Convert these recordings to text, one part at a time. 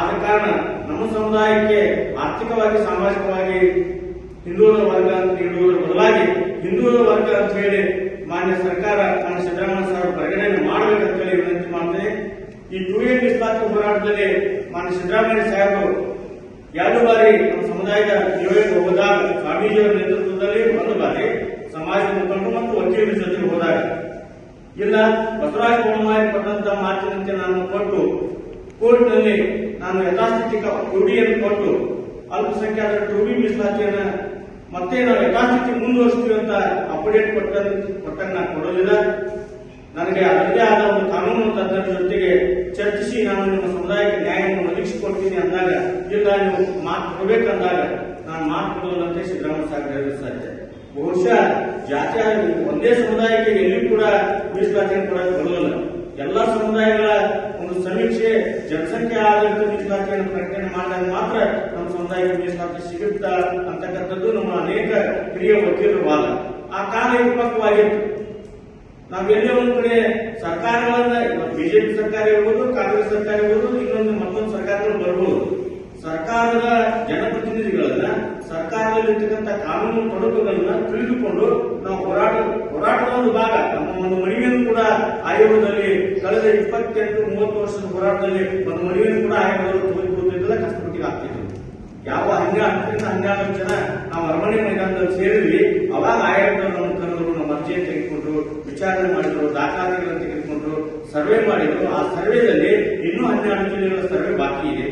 ಆದ ಕಾರಣ ನಮ್ಮ ಸಮುದಾಯಕ್ಕೆ ಆರ್ಥಿಕವಾಗಿ, ಸಾಮಾಜಿಕವಾಗಿ ಹಿಂದುಳಿದ ವರ್ಗ ಅಂತ ನೀಡುವುದರ ಬದಲಾಗಿ ಹಿಂದುಳಿದ ವರ್ಗ ಅಂತ ಹೇಳಿ ಮಾನ್ಯ ಸರ್ಕಾರ ನಮ್ಮ ಸಿದ್ದರಾಮಯ್ಯ ಸರ್ ಪರಿಗಣನೆ ಮಾಡಬೇಕಂತ ಹೇಳಿ ವಿನಂತಿ ಮಾಡ್ತೇನೆ. ಈ ಟೂ ಎ ಮೀಸಲಾತಿ ಹೋರಾಟದಲ್ಲಿ ಮಾನ್ಯ ಸಿದ್ದರಾಮಯ್ಯ ಸಾಹೇಬರು ಎರಡು ಬಾರಿ ನಮ್ಮ ಸಮುದಾಯದ ನಿಯೋಗ ಹೋದಾಗ ಸ್ವಾಮೀಜಿಯವರ ನೇತೃತ್ವದಲ್ಲಿ ಒಂದು ಬಾರಿ ಸಮಾಜದ ಮುಖಂಡರು ಮತ್ತು ವಕೀಲರ ಜೊತೆ ಹೋದಾಗ. ಇಲ್ಲ, ಬಸವರಾಜ ಬೊಮ್ಮಾಯಿ ಕೊಟ್ಟಂತ ಮಾತಿನಂತೆ ನಾನು ಕೊಟ್ಟು ಕೋರ್ಟ್ನಲ್ಲಿ ನಾನು ಯಥಾಸ್ಥಿತಿ ರೂಢಿಯನ್ನು ಕೊಟ್ಟು ಅಲ್ಪಸಂಖ್ಯಾತರ ಬಿ ಮೀಸಲಾತಿಯನ್ನ ಮತ್ತೆ ನಾವು ಯಥಾಸ್ಥಿತಿ ಮುಂದುವರಿಸ್ತೀವಿ ಅಂತ ಅಪ್ಡೇಟ್ ಕೊಟ್ಟ ಕೊಟ್ಟಂಗ ನಾನು ಕೊಡೋದಿಲ್ಲ. ನನಗೆ ಅದರದೇ ಆದ ಒಂದು ಕಾನೂನು ತಜ್ಞರ ಜೊತೆಗೆ ಚರ್ಚಿಸಿ ನಾನು ನಿಮ್ಮ ಸಮುದಾಯಕ್ಕೆ ನ್ಯಾಯವನ್ನು ಒದಗಿಸಿಕೊಡ್ತೀನಿ ಅಂದಾಗ ಇಲ್ಲ ನೀವು ಮಾತು ಕೊಡಬೇಕಂದಾಗ ನಾನು ಮಾತು ಕೊಡೋದಂತೆ ಸಿದ್ದರಾಮಯ್ಯ ಸಾಹೇಬ್ ಹೇಳಿದ ಸಾಧ್ಯ. ಬಹುಶಃ ಜಾತಿ ಒಂದೇ ಸಮುದಾಯಕ್ಕೆ ಎಲ್ಲಿ ಕೂಡ ಮೀಸಲಾತಿಯನ್ನು ಕೊಡೋದು ಬರೋದಿಲ್ಲ ಎಲ್ಲ ಸಮುದಾಯಗಳ ಸಮೀಕ್ಷೆ ಜನಸಂಖ್ಯೆ ಆಧಾರಿತ ಮೀಸಲಾತಿಯನ್ನು ಪ್ರಕಟಣೆ ಮಾಡಿದಾಗ ಮಾತ್ರ ನಮ್ಮ ಸಮುದಾಯಕ್ಕೆ ಮೀಸಲಾತಿ ಸಿಗುತ್ತಾ ಅಂತಕ್ಕಂಥದ್ದು ನಮ್ಮ ಅನೇಕ ಹಿರಿಯ ವಕೀಲರ ವಾದ. ಆ ಕಾಲ ವಿಪಕ್ವಾಗಿತ್ತು ನಾವೆಲ್ಲೇ ಒಂದ್ ಕಡೆ ಸರ್ಕಾರಗಳನ್ನ ಬಿಜೆಪಿ ಸರ್ಕಾರ ಇರ್ಬೋದು, ಕಾಂಗ್ರೆಸ್ ಸರ್ಕಾರ ಇರ್ಬೋದು, ಇನ್ನೊಂದು ಮತ್ತೊಂದು ಸರ್ಕಾರಗಳು ಬರ್ಬೋದು. ಸರ್ಕಾರದ ಜನಪ್ರತಿನಿಧಿಗಳನ್ನ ಸರ್ಕಾರದಲ್ಲಿರ್ತಕ್ಕಂಥ ಕಾನೂನು ತೊಡಕುಗಳನ್ನ ತಿಳಿದುಕೊಂಡು ನಾವು ಹೋರಾಟ, ಹೋರಾಟದ ಒಂದು ಭಾಗ. ನಮ್ಮ ಒಂದು ಮನವಿಯನ್ನು ಕೂಡ ಆಯೋಗದಲ್ಲಿ ಕಳೆದ ಇಪ್ಪತ್ತೆಂಟು, ಮೂವತ್ತು ವರ್ಷದ ಹೋರಾಟದಲ್ಲಿ ಒಂದು ಮನವಿಯನ್ನು ಕೂಡ ಆಯೋಗದಲ್ಲಿ ತೆಗೆದುಕೊಳ್ಳುತ್ತಿದ್ದಲ್ಲ ಕಷ್ಟಪಟ್ಟಿಗೆ ಆಗ್ತಿದ್ರು ಯಾವ ಹನ್ನೆರಡು ಹತ್ತರಿಂದ ಹನ್ನೆರಡು ಜನ ನಾವು ಅರಮನೆ ಮೈದಾನದಲ್ಲಿ ಸೇರಿದ್ವಿ. ಅವಾಗ ಆಯೋಗದ ನಮ್ಮ ಕರೆದರು ನಮ್ಮ ಅರ್ಜಿಯನ್ನು ತೆಗೆದುಕೊಂಡು ವಿಚಾರಣೆ ಮಾಡಿದ್ರು, ದಾಖಲಾತಿಗಳನ್ನು ತೆಗೆದುಕೊಂಡು ಸರ್ವೆ ಮಾಡಿದ್ರು. ಆ ಸರ್ವೆದಲ್ಲಿ ಇನ್ನೂ ಹನ್ನೆರಡು ಜಿಲ್ಲೆಗಳ ಸರ್ವೆ ಬಾಕಿ ಇದೆ.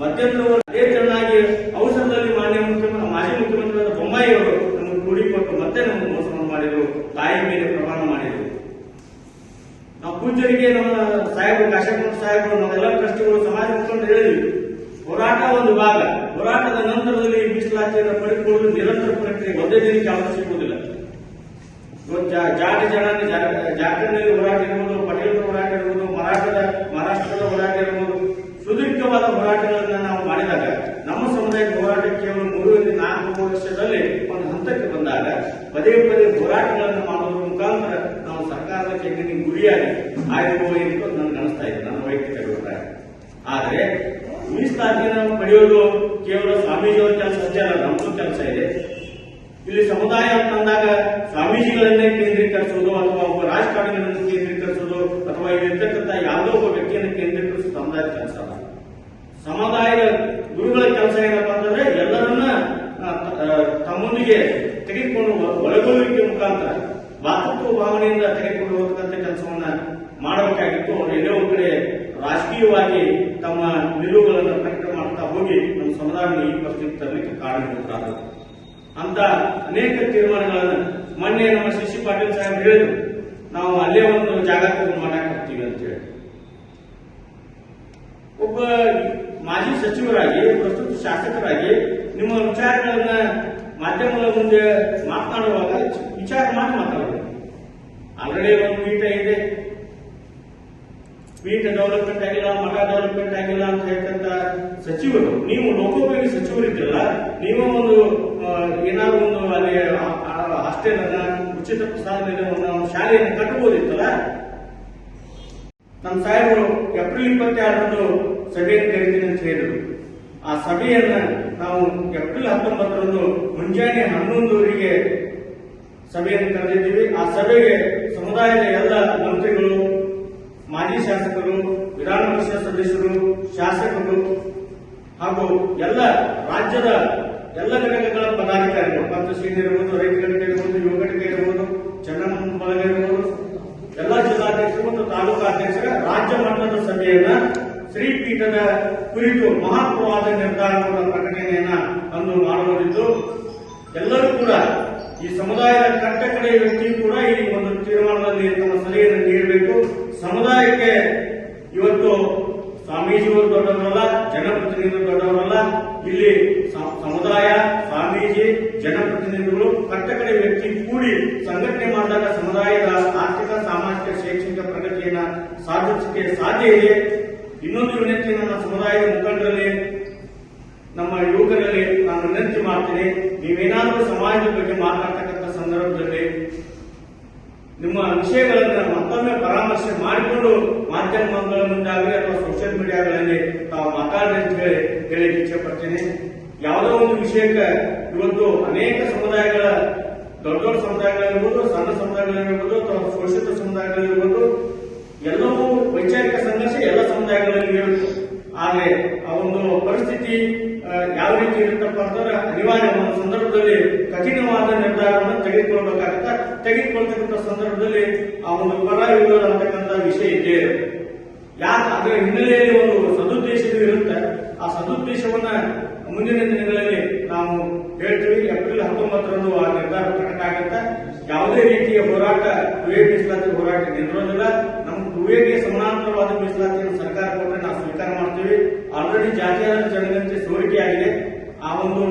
ಮಧ್ಯಂತರ ಅದೇ ಚೆನ್ನಾಗಿ ಔಷಧದಲ್ಲಿ ಮಾನ್ಯ ಮುಖ್ಯಮಂತ್ರಿ ಮಾಜಿ ಮುಖ್ಯಮಂತ್ರಿಯಾದ ಬೊಮ್ಮಾಯಿ ಅವರು ನಮಗೆ ಕೂಡಿ ಕೊಟ್ಟು ಮತ್ತೆ ನಮಗೆ ಮೋಸವನ್ನು ಮಾಡಿದ್ರು, ತಾಯಿ ಮೇಲೆ ಪ್ರಮಾಣ ಮಾಡಿದ್ರು. ನಾವು ಪೂಜ್ಯರಿಗೆ ನಮ್ಮ ಸಾಹೇಬರು ಕಾಶಕುಮಾರ್ ಸಾಹೇಬರು, ನಮ್ಮೆಲ್ಲ ಟ್ರಸ್ಟಿಗಳು, ಸಮಾಜ ಮುಖಂಡರು ಹೇಳಿದ್ವಿ. ಹೋರಾಟ ಒಂದು ಭಾಗ. ಹೋರಾಟದ ನಂತರದಲ್ಲಿ ಮೀಸಲಾತಿಯನ್ನು ಪಡೆದುಕೊಳ್ಳಲು ನಿರಂತರ ಪ್ರಕ್ರಿಯೆ ಒಂದೇ ದಿನಕ್ಕೆ ಅವಕಾಶ ಸಿಗುವುದಿಲ್ಲ. ಜಾತಿ ಜನಾಂಗ, ಜಾ- ಹೋರಾಟ ಇರ್ಬೋದು ಪಟೇಲ್ ಹೋರಾಟ ಇರ್ಬೋದು, ಮರಾಠದ, ಮಹಾರಾಷ್ಟ್ರದ ಹೋರಾಟ ಇರ್ಬೋದು, ಸುದೀರ್ಘವಾದ ಹೋರಾಟಗಳನ್ನ ನಾವು ಮಾಡಿದಾಗ ನಮ್ಮ ಸಮುದಾಯದ ಹೋರಾಟ ಕೇವಲ ಮೂರರಿಂದ ನಾಲ್ಕು ವರ್ಷದಲ್ಲಿ ಒಂದು ಹಂತಕ್ಕೆ ಬಂದಾಗ ಪದೇ ಪದೇ ಹೋರಾಟಗಳನ್ನು ಮಾಡೋದ್ರ ಮುಖಾಂತರ ನಾವು ಸರ್ಕಾರದ ಕೆಂಗನಿಗೆ ಗುರಿಯಾಗಿ ಆಗಿರುವ ಎಂದು ನನಗೆ ಅನಿಸ್ತಾ ಇದೆ, ನನ್ನ ವೈಯಕ್ತಿಕ ಅಭಿಪ್ರಾಯ. ಆದರೆ ಮೀಸಲಾತಿಯನ್ನು ಪಡೆಯೋದು ಕೇವಲ ಸ್ವಾಮೀಜಿಯವರ ಕೆಲಸ ಅಷ್ಟೇ ಅಲ್ಲ ನಮ್ಮದು ಕೆಲಸ ಇದೆ. ಇಲ್ಲಿ ಸಮುದಾಯ ಅಂತಂದಾಗ ಸ್ವಾಮೀಜಿಗಳನ್ನೇ ಕೇಂದ್ರೀಕರಿಸುವುದು ಅಥವಾ ಒಬ್ಬ ರಾಜಕಾರಣಿಗಳನ್ನು ಕೇಂದ್ರೀಕರಿಸುವುದು ಅಥವಾ ಇಲ್ಲಿರ್ತಕ್ಕಂಥ ಯಾವುದೋ ಒಬ್ಬ ವ್ಯಕ್ತಿಯನ್ನು ಕೇಂದ್ರೀಕರಿಸುವುದು ಸಮುದಾಯದ ಕೆಲಸ ಅಲ್ಲ ಸಮುದಾಯದ ಗುರುಗಳ ಕೆಲಸ ಏನಪ್ಪಾ ಅಂತಂದ್ರೆ ಎಲ್ಲರನ್ನ ಆ, ತ- ಆ, ತಮ್ಮೊಂದಿಗೆ ತೆಗೆದುಕೊಂಡು ಒ- ಒಳಗೊಳ್ಳುವಿಕೆ ಮುಖಾಂತರ ಭಾತೃತ್ವ ಭಾವನೆಯಿಂದ ತೆಗೆದುಕೊಂಡು ಹೋಗತಕ್ಕಂಥ ಕೆಲಸವನ್ನ ಮಾಡಬೇಕಾಗಿತ್ತು ಅವರು ಎಲ್ಲೋ ಒಂದು ಕಡೆ ರಾಜಕೀಯವಾಗಿ ತಮ್ಮ ನಿಲುವುಗಳನ್ನು ಪ್ರಕಟ ಮಾಡ್ತಾ ಹೋಗಿ ನಮ್ಮ ಸಮುದಾಯವನ್ನು ಈ ಪರಿಸ್ಥಿತಿ ತರಲಿಕ್ಕೆ ಕಾರಣೀಭೂತರಾದರು ಅಂತ ಅನೇಕ ತೀರ್ಮಾನಗಳನ್ನು ಮೊನ್ನೆ ನಮ್ಮ ಶಶಿ ಪಾಟೀಲ್ ಸಾಹೇಬ್ ಹೇಳಿದ್ರು. ನಾವು ಅಲ್ಲೇ ಒಂದು ಜಾಗ ತಗೊಂಡು ಹೋಗ್ತೀವಿ ಅಂತ ಹೇಳಿ. ಒಬ್ಬ ಮಾಜಿ ಸಚಿವರಾಗಿ, ಪ್ರಸ್ತುತ ಶಾಸಕರಾಗಿ ನಿಮ್ಮ ವಿಚಾರಗಳನ್ನ ಮಾಧ್ಯಮಗಳ ಮುಂದೆ ಮಾತನಾಡುವಾಗ ವಿಚಾರ ಮಾಡಿ ಮಾತಾಡಬೇಕು. ಆಲ್ರೆಡಿ ಒಂದು ಪೀಠ ಇದೆ. ಪೀಠ ಡೆವಲಪ್ಮೆಂಟ್ ಆಗಿಲ್ಲ ಮಠ ಡೆವಲಪ್ಮೆಂಟ್ ಆಗಿಲ್ಲ ಅಂತ ಹೇಳ್ತಂತ ಸಚಿವರು, ನೀವು ಲೋಕೋಪಯೋಗಿ ಸಚಿವರಿದ್ದಲ್ಲ ನೀವು ಒಂದು ಏನಾದ್ರು ಒಂದು ಅಲ್ಲಿ ಹಾಸ್ಟೆಲ್ ಅನ್ನ ಉಚಿತ ಪ್ರಸಾದ ಒಂದು ಶಾಲೆಯನ್ನು ಕಟ್ಟಬಹುದಿತ್ತಲ್ಲ ನಮ್ಮ ಸಾಹೇಬರು ಏಪ್ರಿಲ್ ಇಪ್ಪತ್ತೆರಡರಂದು ಸಭೆಯನ್ನು ಕರೀತೀನಿ ಅಂತ ಹೇಳಿದರು. ಆ ಸಭೆಯನ್ನ ನಾವು ಏಪ್ರಿಲ್ ಹತ್ತೊಂಬತ್ತರಂದು ಮುಂಜಾನೆ ಹನ್ನೊಂದುವರೆಗೆ ಸಭೆಯನ್ನು ಕರೆದಿದ್ದೀವಿ. ಆ ಸಭೆಗೆ ಸಮುದಾಯದ ಎಲ್ಲ ಮಂತ್ರಿಗಳು ಮಾಜಿ ಶಾಸಕರು ವಿಧಾನ ಪರಿಷತ್ ಸದಸ್ಯರು, ಶಾಸಕರು ಹಾಗೂ ಎಲ್ಲ ರಾಜ್ಯದ ಎಲ್ಲ ಘಟಕಗಳ ಪದಾಧಿಕಾರಿಗಳು ಮತ್ತು ಸೀನಿಯರ್ ಇರಬಹುದು ರೈತ ಘಟಕ ಇರಬಹುದು ಯುವ ಘಟಕ ಇರಬಹುದು ಬಳಗ ಇರಬಹುದು ಎಲ್ಲ ಜಿಲ್ಲಾಧ್ಯಕ್ಷರು ಮತ್ತು ತಾಲೂಕು ಅಧ್ಯಕ್ಷರ ರಾಜ್ಯ ಮಟ್ಟದ ಸಭೆಯನ್ನ ಶ್ರೀಪೀಠದ ಕುರಿತು ಮಹತ್ವವಾದ ನಿರ್ಧಾರವನ್ನು ಪ್ರಕಟಣೆಯನ್ನ ಅಂದು ಮಾಡಬಹುದಿತ್ತು ಎಲ್ಲರೂ ಕೂಡ ಈ ಸಮುದಾಯದ ಕಟ್ಟಕಡೆಯ ವ್ಯಕ್ತಿ ಕೂಡ ಈ ಒಂದು ತೀರ್ಮಾನದಲ್ಲಿ ತಮ್ಮ ಸಲಹೆಯನ್ನು ನೀಡಬೇಕು. ಸಮುದಾಯಕ್ಕೆ ಇವತ್ತು ಸ್ವಾಮೀಜಿಗಳು ದೊಡ್ಡವರಲ್ಲ, ಜನಪ್ರತಿನಿಧಿಗಳು ದೊಡ್ಡವರಲ್ಲ. ಇಲ್ಲಿ ಸಮುದಾಯ, ಸ್ವಾಮೀಜಿ, ಜನಪ್ರತಿನಿಧಿಗಳು, ಕಟ್ಟಕಡೆ ವ್ಯಕ್ತಿ ಕೂಡಿ ಸಂಘಟನೆ ಮಾಡಿದಾಗ ಸಮುದಾಯದ ಆರ್ಥಿಕ, ಸಾಮಾಜಿಕ, ಶೈಕ್ಷಣಿಕ ಪ್ರಗತಿಯನ್ನ ಸಾಧಿಸಕ್ಕೆ ಸಾಧ್ಯ ಇದೆ. ಇನ್ನೊಂದು ವಿನಂತಿ ನಮ್ಮ ಸಮುದಾಯದ ಮುಖಂಡರಲ್ಲಿ ನಮ್ಮ ಯುವಕರಲ್ಲಿ ನಾನು ವಿನಂತಿ ಮಾಡ್ತೀನಿ, ನೀವೇನಾದರೂ ಸಮಾಜದ ಬಗ್ಗೆ ಮಾತಾಡ್ತಕ್ಕಂಥ ಸಂದರ್ಭದಲ್ಲಿ ನಿಮ್ಮ ವಿಷಯಗಳನ್ನ ಮತ್ತೊಮ್ಮೆ ಪರಾಮರ್ಶೆ ಮಾಡಿಕೊಂಡು ಮಾಧ್ಯಮಗಳ ಮುಂದಾಗಲಿ ಅಥವಾ ಸೋಷಿಯಲ್ ಮೀಡಿಯಾಗಳಲ್ಲಿ ತಾವು ಮಾತಾಡಲಿ ಹೇಳಿ ಹೇಳಿ ಇಚ್ಛೆ ಪಡ್ತೇನೆ ಯಾವುದೋ ಒಂದು ವಿಷಯಕ್ಕೆ ಇವತ್ತು ಅನೇಕ ಸಮುದಾಯಗಳ, ದೊಡ್ಡ ದೊಡ್ಡ ಸಮುದಾಯಗಳಿರ್ಬೋದು, ಸಣ್ಣ ಸಮುದಾಯಗಳಿರ್ಬೋದು, ಅಥವಾ ಶೋಷಿತ ಸಮುದಾಯಗಳಿರ್ಬೋದು, ಎಲ್ಲವೂ ವೈಚಾರಿಕ ಸಂಘರ್ಷ ಎಲ್ಲ ಸಮುದಾಯಗಳಲ್ಲಿ ಇರುತ್ತೆ. ಆದರೆ ಆ ಒಂದು ಪರಿಸ್ಥಿತಿ ರೀತಿ ಇರುತ್ತಪ್ಪ ಅನಿವಾರ್ಯ. ಒಂದು ಸಂದರ್ಭದಲ್ಲಿ ಕಠಿಣವಾದ ನಿರ್ಧಾರವನ್ನು ತೆಗೆದುಕೊಳ್ಬೇಕಾಗತ್ತ. ತೆಗೆದುಕೊಳ್ತಕ್ಕಂಥ ಸಂದರ್ಭದಲ್ಲಿ ಆ ಒಂದು ಪರ ವಿರೋಧ ಅಂತಕ್ಕಂಥ ವಿಷಯ ಇದೆ. ಯಾಕೆ? ಅದರ ಹಿನ್ನೆಲೆಯಲ್ಲಿ ಒಂದು ಸದುದ್ದೇಶದ ಇರುತ್ತೆ. ಆ ಸದುದ್ದೇಶವನ್ನ ಮುಂದಿನ ದಿನಗಳಲ್ಲಿ ನಾವು ಹೇಳ್ತೀವಿ. ಏಪ್ರಿಲ್ ಹತ್ತೊಂಬತ್ತರಂದು ಆ ನಿರ್ಧಾರ ಪ್ರಕಟ ಆಗುತ್ತೆ. ಯಾವುದೇ ರೀತಿಯ ಹೋರಾಟ ಕುವೇ ಮೀಸಲಾತಿ ಹೋರಾಟ ನಿಲ್ಲೋದಿಲ್ಲ ನಮ್ಮ ಕುವೇಗೆ ಸಮಾನಾಂತರವಾದ ಮೀಸಲಾತಿಯನ್ನು ಸರ್ಕಾರ ಕೊಟ್ಟರೆ ನಾವು ಸ್ವೀಕಾರ ಮಾಡ್ತೀವಿ. ಆಲ್ರೆಡಿ ಜಾತಿಯಾದ ಜನಗಣತಿ ಸೋರಿಕೆ ಆಗಿದೆ ಆ ಒಂದು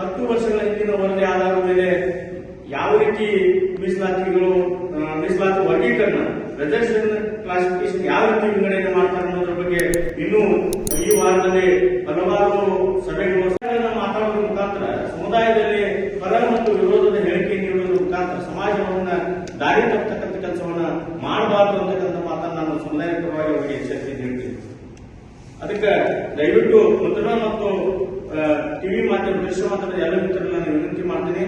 ಹತ್ತು ವರ್ಷಗಳ ಹಿಂದಿನ ವರದಿ ಆಧಾರದ ಮೇಲೆ ಯಾವ ರೀತಿ ಮೀಸಲಾತಿಗಳು ಮೀಸಲಾತಿ ವರ್ಗೀಕರಣ ರಿಸರ್ವೇಷನ್ ಕ್ಲಾಸಿಫಿಕೇಶನ್ ಯಾವ ರೀತಿ ವಿಂಗಡಣೆ ಮಾಡ್ತಾರೆ ಅನ್ನೋದ್ರ ಬಗ್ಗೆ ಇನ್ನೂ ಈ ವಾರದಲ್ಲಿ ಹಲವಾರು ಸಭೆಗಳು ಮಾತಾಡುವ ಮುಖಾಂತರ, ಸಮುದಾಯದಲ್ಲಿ ಪರ ಮತ್ತು ವಿರೋಧದ ಹೇಳಿಕೆ ನೀಡುವುದರ ಮುಖಾಂತರ, ಸಮಾಜವನ್ನ ದಾರಿ ತಪ್ಪತಕ್ಕಂಥ ಕೆಲಸವನ್ನ ಮಾಡಬಾರದು ಅಂತಕ್ಕಂಥ ಮಾತನ್ನು ನಾನು ಸಮುದಾಯ ಪರವಾಗಿ ಅವರಿಗೆ ಎಚ್ಚರಿಕೆ ನೀಡ್ತೀನಿ. ಅದಕ್ಕೆ ದಯವಿಟ್ಟು ಮುದ್ರಣ ಮತ್ತು ಟಿವಿ ಮಾಧ್ಯಮ ದೃಶ್ಯ ಮಾಧ್ಯಮದ ಎಲ್ಲ ಮಿತ್ರರನ್ನ ನಾನು ವಿನಂತಿ ಮಾಡ್ತೀನಿ.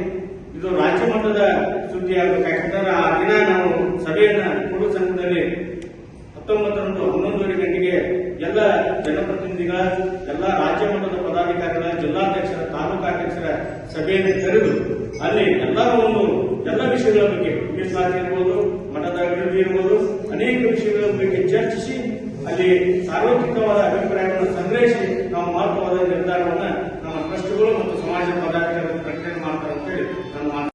ಇದು ರಾಜ್ಯ ಮಟ್ಟದ ಸುದ್ದಿ ಯಾಕಂದ್ರೆ ಆ ದಿನ ನಾವು ಸಭೆಯನ್ನ ಕೊಡು ಸಂಘದಲ್ಲಿ ಹತ್ತೊಂಬತ್ತರಂದು ಹನ್ನೊಂದುವರೆ ಗಂಟೆಗೆ ಎಲ್ಲ ಜನಪ್ರತಿನಿಧಿಗಳ, ಎಲ್ಲ ರಾಜ್ಯ ಮಟ್ಟದ ಪದಾಧಿಕಾರಿಗಳ, ಜಿಲ್ಲಾಧ್ಯಕ್ಷರ ತಾಲೂಕಾಧ್ಯಕ್ಷರ ಸಭೆಯನ್ನು ಕರೆದು ಅಲ್ಲಿ ಎಲ್ಲವನ್ನು ಎಲ್ಲ ವಿಷಯಗಳ ಬಗ್ಗೆ ಮೀಸಲಾತಿ ಇರ್ಬೋದು, ಮಠದ ಅಭಿವೃದ್ಧಿ ಇರ್ಬೋದು, ಅನೇಕ ವಿಷಯಗಳ ಬಗ್ಗೆ ಚರ್ಚಿಸಿ ಅಲ್ಲಿ ಸಾರ್ವತ್ರಿಕವಾದ ಮಹತ್ವವಾದ ನಿರ್ಧಾರವನ್ನ ನಮ್ಮ ಟ್ರಸ್ಟ್ಗಳು ಮತ್ತು ಸಮಾಜ ಪದಾಧಿಕಾರಿಗಳು ಪ್ರಕಟಣೆ ಮಾಡ್ತಾರೆ ಅಂತ ಹೇಳಿ ನನ್ನ ಮಾತು.